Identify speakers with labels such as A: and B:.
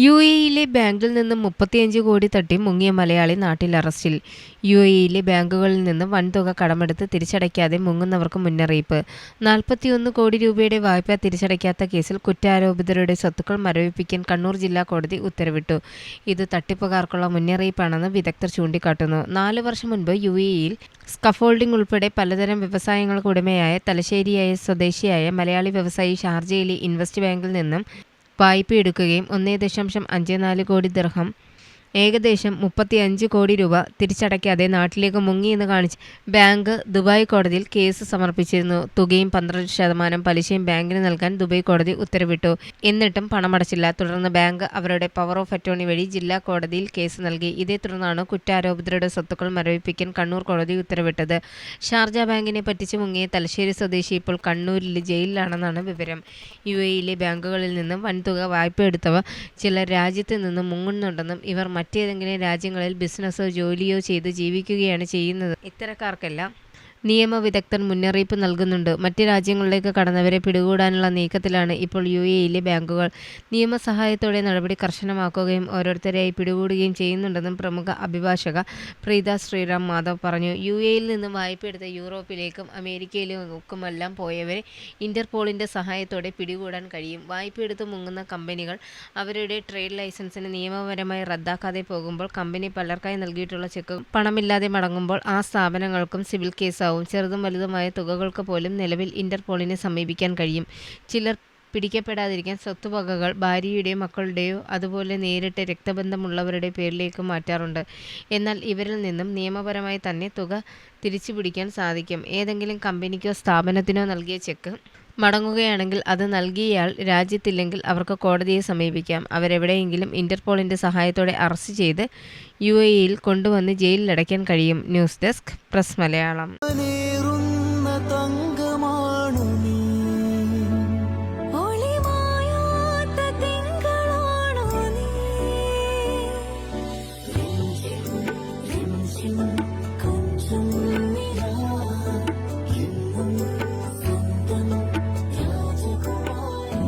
A: U എയിലെ ബാങ്കിൽ നിന്ന് മുപ്പത്തിയഞ്ച് കോടി തട്ടി മുങ്ങിയ മലയാളി നാട്ടിൽ അറസ്റ്റിൽ. യു എയിലെ ബാങ്കുകളിൽ നിന്ന് വൻതുക കടമെടുത്ത് തിരിച്ചടയ്ക്കാതെ മുങ്ങുന്നവർക്ക് മുന്നറിയിപ്പ്. നാൽപ്പത്തിയൊന്ന് കോടി രൂപയുടെ വായ്പ തിരിച്ചടയ്ക്കാത്ത കേസിൽ കുറ്റാരോപിതരുടെ സ്വത്തുക്കൾ മരവിപ്പിക്കാൻ കണ്ണൂർ ജില്ലാ കോടതി ഉത്തരവിട്ടു. ഇത് തട്ടിപ്പുകാർക്കുള്ള മുന്നറിയിപ്പാണെന്ന് വിദഗ്ധർ ചൂണ്ടിക്കാട്ടുന്നു. നാല് വർഷം മുൻപ് യു എയിൽ സ്കഫോൾഡിംഗ് ഉൾപ്പെടെ പലതരം വ്യവസായങ്ങൾക്ക് ഉടമയായ തലശ്ശേരിയായ സ്വദേശിയായ മലയാളി വ്യവസായി ഷാർജയിലെ ഇൻവെസ്റ്റ് ബാങ്കിൽ നിന്നും വായ്പയെടുക്കുകയും ഒന്നേ ദശാംശം അഞ്ച് നാല് കോടി ദിർഹം ഏകദേശം മുപ്പത്തിയഞ്ച് കോടി രൂപ തിരിച്ചടയ്ക്കാതെ നാട്ടിലേക്ക് മുങ്ങിയെന്ന് കാണിച്ച് ബാങ്ക് ദുബായ് കോടതിയിൽ കേസ് സമർപ്പിച്ചിരുന്നു. തുകയും പന്ത്രണ്ട് ശതമാനം പലിശയും ബാങ്കിന് നൽകാൻ ദുബായ് കോടതി ഉത്തരവിട്ടു. എന്നിട്ടും പണമടച്ചില്ല. തുടർന്ന് ബാങ്ക് അവരുടെ പവർ ഓഫ് അറ്റോർണി വഴി ജില്ലാ കോടതിയിൽ കേസ് നൽകി. ഇതേ തുടർന്നാണ് കുറ്റാരോപിതരുടെ സ്വത്തുക്കൾ മരവിപ്പിക്കാൻ കണ്ണൂർ കോടതി ഉത്തരവിട്ടത്. ഷാർജ ബാങ്കിനെ പറ്റിച്ച് മുങ്ങിയ തലശ്ശേരി സ്വദേശി ഇപ്പോൾ കണ്ണൂരിലെ ജയിലിലാണെന്നാണ് വിവരം. യു എയിലെ ബാങ്കുകളിൽ നിന്നും വൻതുക വായ്പ എടുത്തവർ ചിലർ രാജ്യത്ത് നിന്നും മുങ്ങുന്നുണ്ടെന്നും ഇവർ മറ്റേതെങ്കിലും രാജ്യങ്ങളിൽ ബിസിനസ്സോ ജോലിയോ ചെയ്ത് ജീവിക്കുകയാണ് ചെയ്യുന്നത്. ഇത്തരക്കാർക്കെല്ലാം നിയമവിദഗ്ധർ മുന്നറിയിപ്പ് നൽകുന്നുണ്ട്. മറ്റ് രാജ്യങ്ങളിലേക്ക് കടന്നവരെ പിടികൂടാനുള്ള നീക്കത്തിലാണ് ഇപ്പോൾ യു എയിലെ ബാങ്കുകൾ. നിയമസഹായത്തോടെ നടപടി കർശനമാക്കുകയും ഓരോരുത്തരെയായി പിടികൂടുകയും ചെയ്യുന്നുണ്ടെന്നും പ്രമുഖ അഭിഭാഷക പ്രീത ശ്രീറാം മാധവ് പറഞ്ഞു. യു എയിൽ നിന്ന് വായ്പയെടുത്ത യൂറോപ്പിലേക്കും അമേരിക്കയിലേക്കുമെല്ലാം പോയവരെ ഇന്റർപോളിന്റെ സഹായത്തോടെ പിടികൂടാൻ കഴിയും. വായ്പയെടുത്ത് മുങ്ങുന്ന കമ്പനികൾ അവരുടെ ട്രേഡ് ലൈസൻസിന് നിയമപരമായി റദ്ദാക്കാതെ പോകുമ്പോൾ കമ്പനി പലർക്കായി നൽകിയിട്ടുള്ള ചെക്ക് പണമില്ലാതെ മടങ്ങുമ്പോൾ ആ സ്ഥാപനങ്ങൾക്കും സിവിൽ കേസാവും ചെറുതും വലുതുമായ തുകകൾക്ക് പോലും നിലവിൽ ഇന്റർപോളിനെ സമീപിക്കാൻ കഴിയും. ചിലർ പിടിക്കപ്പെടാതിരിക്കാൻ സ്വത്തുവകകൾ ഭാര്യയുടെയോ മക്കളുടെയോ അതുപോലെ നേരിട്ട് രക്തബന്ധമുള്ളവരുടെ പേരിലേക്ക് മാറ്റാറുണ്ട്. എന്നാൽ ഇവരിൽ നിന്നും നിയമപരമായി തന്നെ തുക തിരിച്ചു പിടിക്കാൻ സാധിക്കും. ഏതെങ്കിലും കമ്പനിക്കോ സ്ഥാപനത്തിനോ നൽകിയ ചെക്ക് മടങ്ങുകയാണെങ്കിൽ അത് നൽകിയയാൾ രാജ്യത്തില്ലെങ്കിൽ അവർക്ക് കോടതിയെ സമീപിക്കാം. അവരെവിടെയെങ്കിലും ഇന്റർപോളിന്റെ സഹായത്തോടെ അറസ്റ്റ് ചെയ്ത് യു എയിൽ കൊണ്ടുവന്ന് ജയിലിലടയ്ക്കാൻ കഴിയും. News desk press Malayalam.